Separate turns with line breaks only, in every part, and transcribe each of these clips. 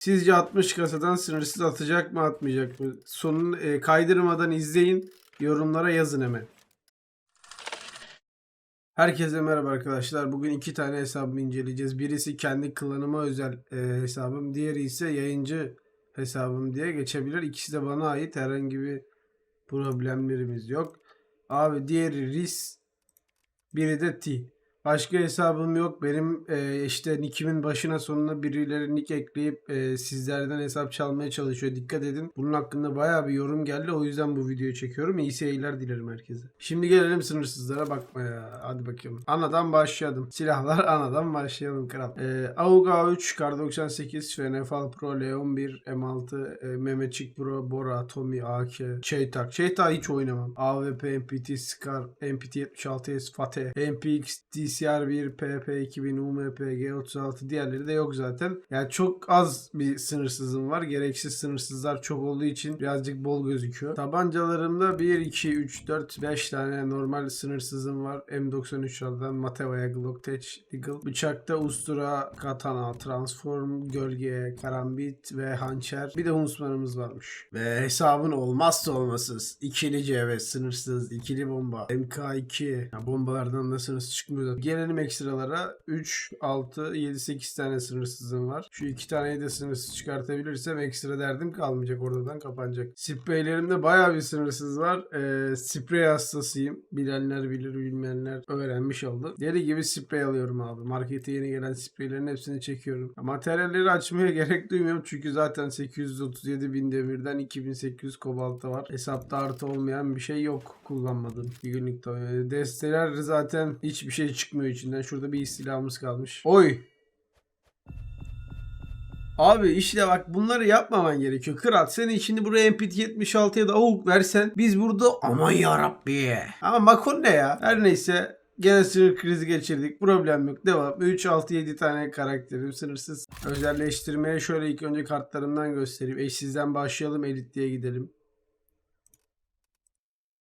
Sizce 60 kasadan sınırsız atacak mı atmayacak mı? Sonunu e, kaydırmadan izleyin. Yorumlara yazın hemen. Herkese merhaba arkadaşlar. Bugün iki tane hesabımı inceleyeceğiz. Birisi kendi klanıma özel e, hesabım. Diğeri ise yayıncı hesabım diye geçebilir. İkisi de bana ait. Herhangi bir problemlerimiz yok. Abi diğeri Riz. Biri de T. Başka hesabım yok. Benim e, işte nickimin başına sonuna birileri nick ekleyip e, sizlerden hesap çalmaya çalışıyor. Dikkat edin. Bunun hakkında bayağı bir yorum geldi. O yüzden bu videoyu çekiyorum. İyi seyirler dilerim herkese. Şimdi gelelim sınırsızlara bakmaya. Hadi bakayım. Anadan başlayalım. Silahlar anadan başlayalım kral. E, AUG A3, Kar 98, FNFL Pro, L11, M6, e, Mehmetçik Pro, Bora, Tommy, AK, Çeytak. Çeytak hiç oynamam. AWP, MPT, Scar, MPT 76S, Fateh, MPX, DCR1, PP2000, UMP, G36 diğerleri de yok zaten. Yani çok az bir sınırsızım var. Gereksiz sınırsızlar çok olduğu için birazcık bol gözüküyor. Tabancalarımda 1, 2, 3, 4, 5 tane normal sınırsızım var. M93'lardan Mateva'ya, Glock Tech, Deagle. Bıçakta Ustura, Katana, Transform, Gölge, Karambit ve Hançer. Bir de Huntsman'ımız varmış. Ve hesabın olmazsa olmasız. İkili CV, sınırsız, ikili bomba, MK2. Ya bombalardan da çıkmıyor. Gelelim ekstralara. 3, 6, 7, 8 tane sınırsızım var. Şu iki taneyi de sınırsız çıkartabilirsem ekstra derdim kalmayacak. Oradan kapanacak. Spreylerimde bayağı bir sınırsız var. Ee, sprey hastasıyım. Bilenler bilir, bilmeyenler öğrenmiş oldu. Deli gibi sprey alıyorum abi. Markete yeni gelen spreylerin hepsini çekiyorum. Materyalleri açmaya gerek duymuyorum. Çünkü zaten 837 bin demirden 2800 kobalta var. Hesapta artı olmayan bir şey yok kullanmadım. Bir günlük. Ee, Desteler zaten hiçbir şey çıkmıyor içinden. Şurada bir silahımız kalmış. Oy! Abi işte bak bunları yapmaman gerekiyor. Kral senin şimdi buraya MPT 76 ya da AUK versen biz burada aman yarabbi. Ama Makon ne ya? Her neyse Gene sınır krizi geçirdik. Problem yok. Devam. 3, 6, 7 tane karakterim sınırsız. Özelleştirmeye şöyle ilk önce kartlarımdan göstereyim. Eşsizden başlayalım. Elit diye gidelim.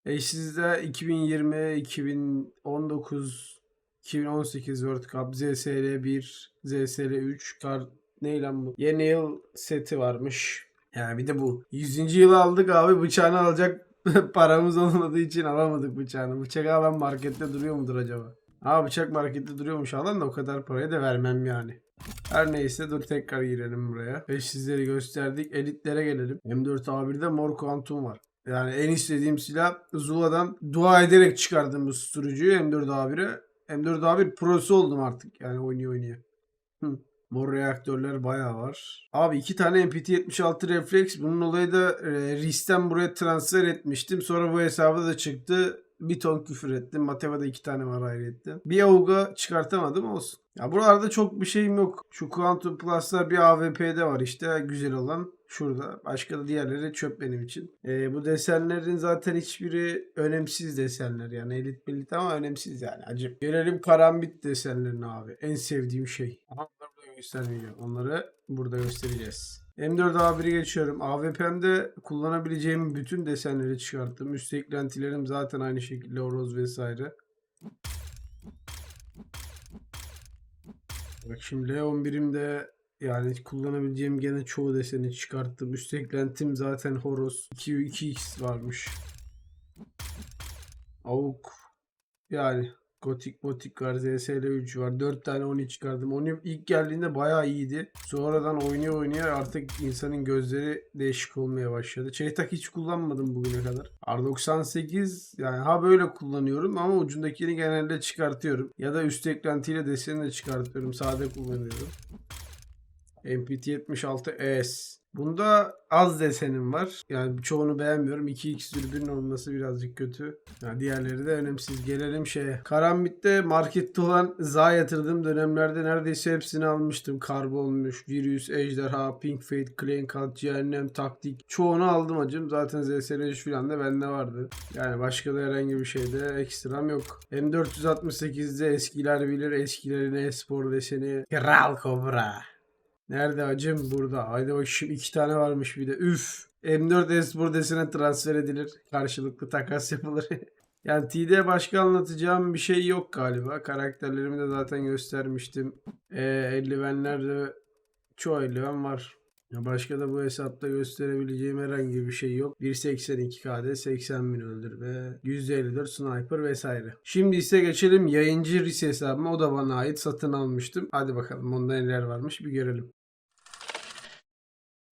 Eşsizde 2020, 2019, 2018 World Cup, ZSL 1, ZSL 3 kart ne bu? Yeni yıl seti varmış. Yani bir de bu. 100. yılı aldık abi bıçağını alacak paramız olmadığı için alamadık bıçağını. Bıçak alan markette duruyor mudur acaba? Aa bıçak markette duruyormuş alan da o kadar parayı da vermem yani. Her neyse dur tekrar girelim buraya. Eşsizleri gösterdik. Elitlere gelelim. M4A1'de mor kuantum var. Yani en istediğim silah Zula'dan dua ederek çıkardım bu susturucuyu M4A1'e. M4A1 prosu oldum artık yani oynaya. Hı. Mor reaktörler bayağı var. Abi iki tane MPT-76 refleks. Bunun olayı da e, RIS'ten buraya transfer etmiştim. Sonra bu hesabı da çıktı. Bir ton küfür ettim. Mateva'da iki tane var ayrıyetten. Bir Auga çıkartamadım olsun. Ya buralarda çok bir şeyim yok. Şu Quantum Plus'ta bir AWP'de var işte güzel olan. Şurada. Başka da diğerleri çöp benim için. E, bu desenlerin zaten hiçbiri önemsiz desenler. Yani elit millit ama önemsiz yani. Acım. Gelelim karambit desenlerine abi. En sevdiğim şey. Ama göstermeyeceğim. Onları burada göstereceğiz. M4A1'i geçiyorum. AWP'mde kullanabileceğim bütün desenleri çıkarttım. Üst eklentilerim zaten aynı şekilde horoz vesaire. Bak şimdi L11'imde yani kullanabileceğim gene çoğu deseni çıkarttım. Üst eklentim zaten horoz. 2 2x varmış. Avuk. Yani Gotik Motik var. ZSL 3 var. 4 tane Oni çıkardım. Oni ilk geldiğinde bayağı iyiydi. Sonradan oynaya oynaya artık insanın gözleri değişik olmaya başladı. Çeytak hiç kullanmadım bugüne kadar. R98 yani ha böyle kullanıyorum ama ucundakini genelde çıkartıyorum. Ya da üst eklentiyle deseni de çıkartıyorum. Sade kullanıyorum. MPT-76S. Bunda az desenim var. Yani çoğunu beğenmiyorum. 2x dürbün olması birazcık kötü. Yani diğerleri de önemsiz. Gelelim şeye. Karambit'te markette olan za yatırdığım dönemlerde neredeyse hepsini almıştım. Karbonmuş, Virüs, Ejderha, Pink Fate, Clean Cut, Cehennem, Taktik. Çoğunu aldım acım. Zaten ZSL 3 falan da bende vardı. Yani başka da herhangi bir şeyde ekstram yok. M468'de eskiler bilir. Eskilerin e-spor deseni. Kral Cobra. Nerede acım? Burada. Haydi bak şimdi iki tane varmış bir de. Üf. M4 Espor desene transfer edilir. Karşılıklı takas yapılır. yani TD başka anlatacağım bir şey yok galiba. Karakterlerimi de zaten göstermiştim. Ee, eldivenlerde çoğu eldiven var. Başka da bu hesapta gösterebileceğim herhangi bir şey yok. 1.82 KD 80 bin öldürme, %54 sniper vesaire. Şimdi ise geçelim yayıncı RIS hesabıma. O da bana ait satın almıştım. Hadi bakalım onda neler varmış bir görelim.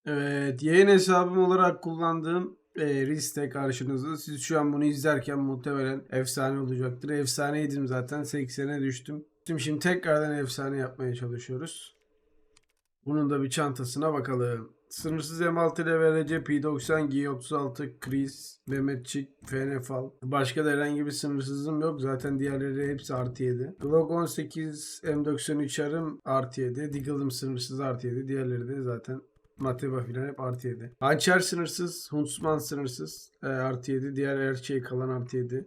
Evet yayın hesabım olarak kullandığım e, RIS'te karşınızda. Siz şu an bunu izlerken muhtemelen efsane olacaktır. Efsaneydim zaten 80'e düştüm. Şimdi, şimdi tekrardan efsane yapmaya çalışıyoruz. Bunun da bir çantasına bakalım. Sınırsız M6 ile VRC P90 G36 Kriz Mehmetçik Fenefal. Başka da herhangi bir sınırsızım yok. Zaten diğerleri hepsi artı 7. Glock 18 M93 yarım artı 7. Deagle'ım sınırsız artı 7. Diğerleri de zaten Mateba filan hep artı 7. Hançer sınırsız. Huntsman sınırsız. E, artı 7. Diğer her şey kalan artı 7.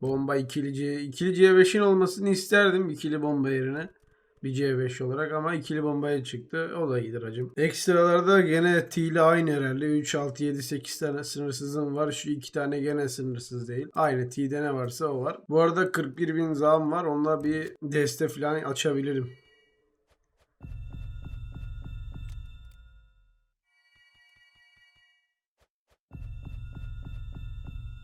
Bomba ikili C. İkili C5'in olmasını isterdim. ikili bomba yerine. Bir C5 olarak ama ikili bombaya çıktı. O da iyidir hacım. Ekstralarda gene T ile aynı herhalde. 3, 6, 7, 8 tane sınırsızım var. Şu iki tane gene sınırsız değil. Aynı T'de ne varsa o var. Bu arada 41 bin zam var. Onunla bir deste falan açabilirim.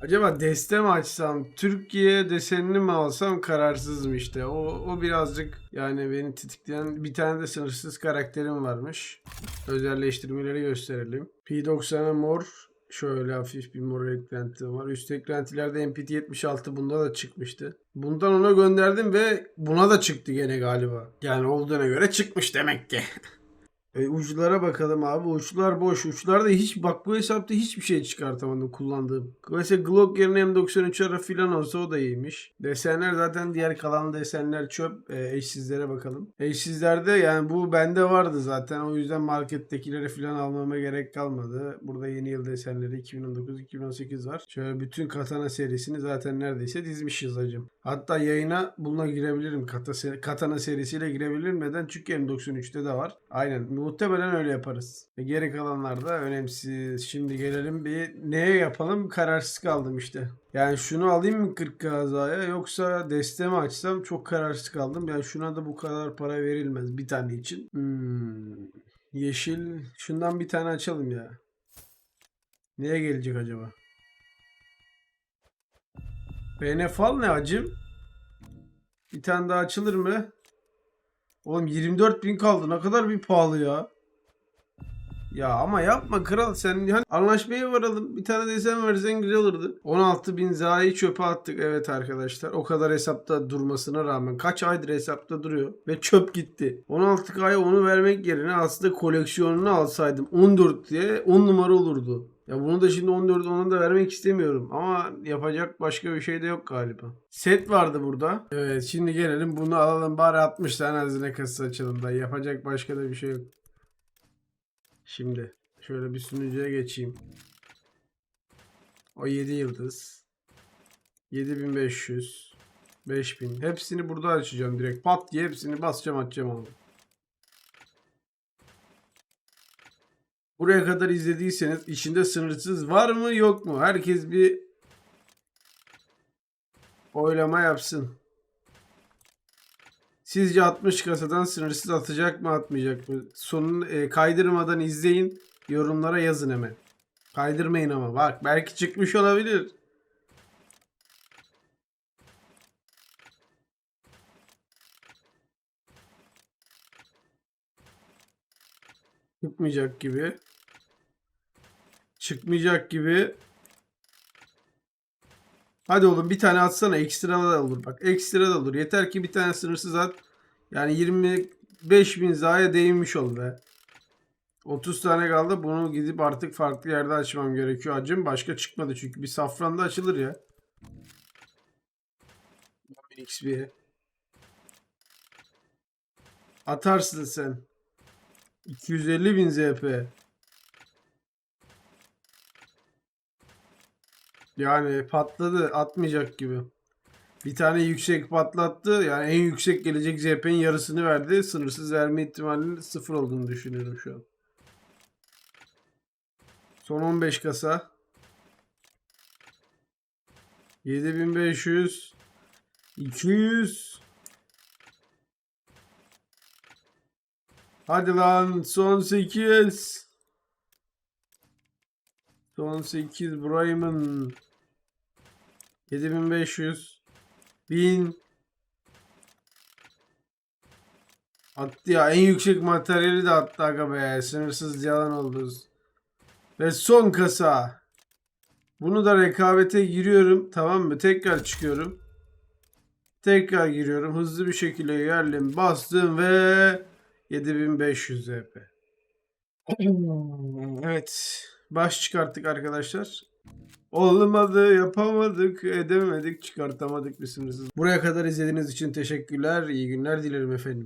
Acaba deste mi açsam, Türkiye desenini mi alsam kararsızım işte. O, o birazcık yani beni tetikleyen bir tane de sınırsız karakterim varmış. Özelleştirmeleri gösterelim. P90'a mor. Şöyle hafif bir mor eklenti var. Üst eklentilerde MPT 76 bunda da çıkmıştı. Bundan ona gönderdim ve buna da çıktı gene galiba. Yani olduğuna göre çıkmış demek ki. E, uçlara bakalım abi. Uçlar boş. Uçlarda hiç bak bu hesapta hiçbir şey çıkartamadım kullandığım. Mesela Glock yerine M93 ara filan olsa o da iyiymiş. Desenler zaten diğer kalan desenler çöp. E, eşsizlere bakalım. Eşsizlerde yani bu bende vardı zaten. O yüzden markettekileri filan almama gerek kalmadı. Burada yeni yıl desenleri 2019-2018 var. Şöyle bütün Katana serisini zaten neredeyse dizmişiz hacım. Hatta yayına bununla girebilirim. Kata, Katana serisiyle girebilirim. Neden? Çünkü M93'te de var. Aynen. Muhtemelen öyle yaparız. Geri kalanlar da önemsiz. Şimdi gelelim bir neye yapalım? Kararsız kaldım işte. Yani şunu alayım mı 40 kazaya yoksa deste mi açsam çok kararsız kaldım. Yani şuna da bu kadar para verilmez bir tane için. Hmm. Yeşil. Şundan bir tane açalım ya. Neye gelecek acaba? Benefal ne acım? Bir tane daha açılır mı? Oğlum 24 bin kaldı. Ne kadar bir pahalı ya. Ya ama yapma kral sen hani anlaşmaya varalım bir tane desen versen güzel olurdu. 16 bin zayı çöpe attık evet arkadaşlar. O kadar hesapta durmasına rağmen kaç aydır hesapta duruyor ve çöp gitti. 16 aya onu vermek yerine aslında koleksiyonunu alsaydım 14 diye 10 numara olurdu. Ya bunu da şimdi 14 onu da vermek istemiyorum. Ama yapacak başka bir şey de yok galiba. Set vardı burada. Evet şimdi gelelim bunu alalım. Bari 60 tane hazine kasası açalım da. Yapacak başka da bir şey yok. Şimdi şöyle bir sunucuya geçeyim. O 7 yıldız. 7500. 5000. Hepsini burada açacağım direkt. Pat diye hepsini basacağım açacağım onu. Buraya kadar izlediyseniz içinde sınırsız var mı yok mu? Herkes bir oylama yapsın. Sizce 60 kasadan sınırsız atacak mı atmayacak mı? Sonunu e, kaydırmadan izleyin. Yorumlara yazın hemen. Kaydırmayın ama. Bak belki çıkmış olabilir. Çıkmayacak gibi. Çıkmayacak gibi. Hadi oğlum bir tane atsana. Ekstra da olur. Bak ekstra da olur. Yeter ki bir tane sınırsız at. Yani 25 bin zaya değinmiş ol be. 30 tane kaldı. Bunu gidip artık farklı yerde açmam gerekiyor. Acım başka çıkmadı çünkü. Bir safranda açılır ya. XP'ye. Atarsın sen. 250 bin ZP. Yani patladı atmayacak gibi. Bir tane yüksek patlattı. Yani en yüksek gelecek ZP'nin yarısını verdi. Sınırsız verme ihtimalinin sıfır olduğunu düşünüyorum şu an. Son 15 kasa. 7500 200 Hadi lan son 8. Son 8 Brayman. 7500. 1000. Attı ya en yüksek materyali de attı aga be. Sınırsız yalan oldu. Ve son kasa. Bunu da rekabete giriyorum. Tamam mı? Tekrar çıkıyorum. Tekrar giriyorum. Hızlı bir şekilde geldim. Bastım ve 7500 EP. Evet. Baş çıkarttık arkadaşlar. Olmadı, yapamadık, edemedik, çıkartamadık sınırsız. Buraya kadar izlediğiniz için teşekkürler. İyi günler dilerim efendim.